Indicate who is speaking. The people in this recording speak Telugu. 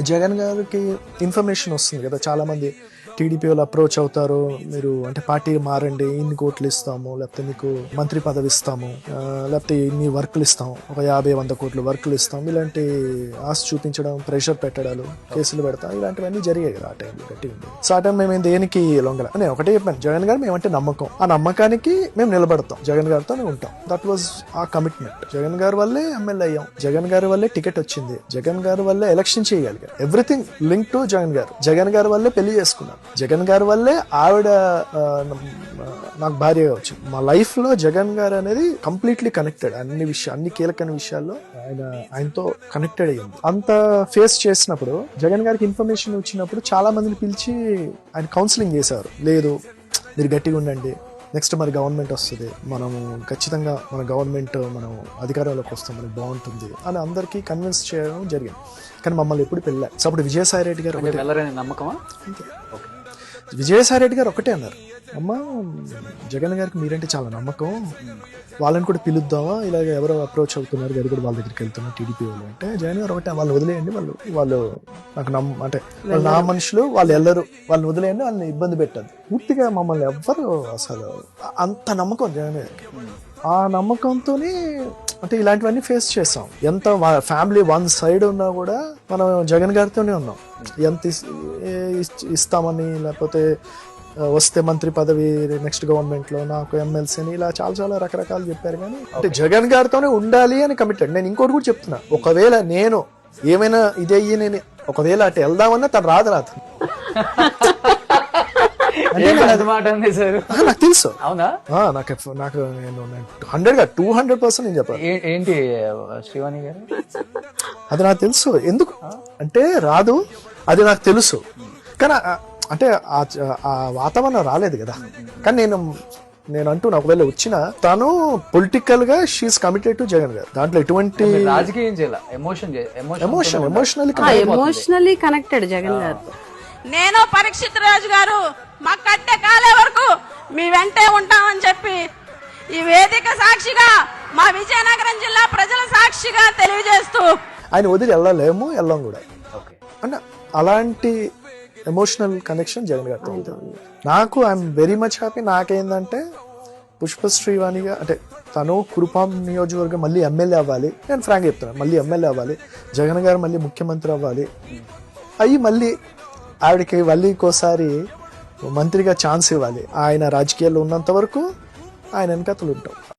Speaker 1: జగన్ గారికి ఇన్ఫర్మేషన్ వస్తుంది కదా చాలామంది. టీడీపీ వాళ్ళు అప్రోచ్ అవుతారు మీరు అంటే పార్టీ మారండి ఇన్ని కోట్లు ఇస్తాము లేకపోతే మీకు మంత్రి పదవి ఇస్తాము లేకపోతే ఇన్ని వర్క్లు ఇస్తాం ఒక యాభై వంద కోట్లు వర్క్లు ఇస్తాం ఇలాంటి ఆశ చూపించడం ప్రెషర్ పెట్టడాలు కేసులు పెడతాం ఇలాంటివన్నీ జరిగాయి కదా ఆ టైంలో గట్టి ఉంది సో ఆ టైం మేము దేనికి లొంగల? నేను ఒకటే చెప్పాను జగన్ గారు మేమంటే నమ్మకం. ఆ నమ్మకానికి మేము నిలబడతాం జగన్ గారితోనే ఉంటాం. That was a commitment Jagan గారి వల్లే ఎమ్మెల్యే అయ్యాం జగన్ గారి వల్లే టికెట్ వచ్చింది జగన్ గారి వల్లే ఎలక్షన్ చేయగలిగారు ఎవ్రీథింగ్ లింక్ టు జగన్ గారు. జగన్ గారి వల్లే పెళ్ళి చేసుకున్నారు. జగన్ గారి వల్లే ఆవిడ నాకు భార్యగా వచ్చింది మా లైఫ్లో జగన్ గారు అనేది కంప్లీట్లీ కనెక్టెడ్ అన్ని విషయాలు అన్ని కీలకమైన విషయాల్లో ఆయన ఆయనతో కనెక్టెడ్ అయ్యింది. అంత ఫేస్ చేసినప్పుడు జగన్ గారికి ఇన్ఫర్మేషన్ వచ్చినప్పుడు చాలా మందిని పిలిచి ఆయన కౌన్సిలింగ్ చేశారు. లేదు మీరు గట్టిగా ఉండండి. నెక్స్ట్ మరి గవర్నమెంట్ వస్తుంది. మనము ఖచ్చితంగా మన గవర్నమెంట్ మనం అధికారంలోకి వస్తాం. మనకి బాగుంటుంది అని అందరికీ కన్విన్స్ చేయడం జరిగింది. కానీ మమ్మల్ని ఎప్పుడు పెళ్ళా సో అప్పుడు విజయసాయి రెడ్డి గారు
Speaker 2: నమ్మకమా?
Speaker 1: అంతే. విజయసాయి రెడ్డి గారు ఒకటే అన్నారు. అమ్మ జగన్ గారికి మీరంటే చాలా నమ్మకం. వాళ్ళని కూడా పిలుద్దామా? ఇలాగ ఎవరో అప్రోచ్ అవుతున్నారు గారు కూడా వాళ్ళ దగ్గరికి వెళ్తున్నారు టీడీపీ వాళ్ళు అంటే. జగన్ గారు ఒకటే వాళ్ళు వదిలేయండి వాళ్ళు వాళ్ళు నాకు నమ్మ అంటే వాళ్ళు నా మనుషులు వాళ్ళు వెళ్ళరు వాళ్ళని వదిలేయండి వాళ్ళని ఇబ్బంది పెట్టద్దు. పూర్తిగా మమ్మల్ని ఎవ్వరు అసలు అంత నమ్మకం జగన్ గారికి. ఆ నమ్మకంతోనే అంటే ఇలాంటివన్నీ ఫేస్ చేసాం. ఎంత ఫ్యామిలీ వన్ సైడ్ ఉన్నా కూడా మనం జగన్ గారితోనే ఉన్నాం. ఎంత ఇస్- ఏ- ఇస్- ఇస్తామని లేకపోతే వస్తే మంత్రి పదవి నెక్స్ట్ గవర్నమెంట్లో నాకు ఎమ్మెల్సీ అని ఇలా చాలా చాలా రకరకాలు చెప్పారు కానీ అంటే జగన్ గారితోనే ఉండాలి అని కమిటెడ్ నేను ఇంకోటి కూడా చెప్తున్నా. ఒకవేళ నేను ఏమైనా ఇదే అయ్యి నేను ఒకవేళ అటు వెళ్దామన్నా తను రాదు రాదు.
Speaker 2: ఏం పెద్ద మాట ఉంది సార్.
Speaker 1: నాకు తెలుసు.
Speaker 2: అవునా?
Speaker 1: నాకు నాకు నేను హండ్రెడ్గా టూ హండ్రెడ్ పర్సెంట్ నేను చెప్పాను.
Speaker 2: ఏంటి శ్రీవాణి గారు?
Speaker 1: అది నాకు తెలుసు. ఎందుకు? అంటే రాదు. అది నాకు తెలుసు. కానీ అంటే ఆ ఆ వాతావరణం రాలేదు కదా. కానీ నేను నేను అంటూ ఒకవేళ వచ్చిన తను పొలిటికల్గా షీఈ్ కమిటెడ్ టు జగన్ గారు. దాంట్లో ఎటువంటి
Speaker 2: రాజకీయం చేయాల? Emotion emotion
Speaker 1: emotion emotional
Speaker 3: emotionally connected Jagan గారితో
Speaker 4: నేను పరీక్షిత్ రాజు గారు మా కట్టె కాలే వరకు మీ వెంటే ఉంటామని చెప్పి ఈ వేదిక సాక్షిగా మా విజయనగరం జిల్లా ప్రజల సాక్షిగా తెలియజేస్తూ
Speaker 1: ఆయన వదిలి వెళ్ళలేము వెళ్ళాం కూడా. అంటే అలాంటి ఎమోషనల్ కనెక్షన్ జగన్ గారితో ఉంది? నాకు ఐఎమ్ వెరీ మచ్ హ్యాపీ నాకేందంటే పుష్ప శ్రీవాణిగా అంటే తను కురుపాం నియోజకవర్గం మళ్ళీ ఎమ్మెల్యే అవ్వాలి. నేను ఫ్రాంక్ చెప్తున్నాను మళ్ళీ ఎమ్మెల్యే అవ్వాలి. జగన్ గారు మళ్ళీ ముఖ్యమంత్రి అవ్వాలి. అయ్యి మళ్ళీ ఆవిడకి మళ్ళీ ఇంకోసారి మంత్రిగా ఛాన్స్ ఇవ్వాలి. ఆయన రాజకీయాల్లో ఉన్నంత వరకు ఆయన వెనకతలు ఉంటాం.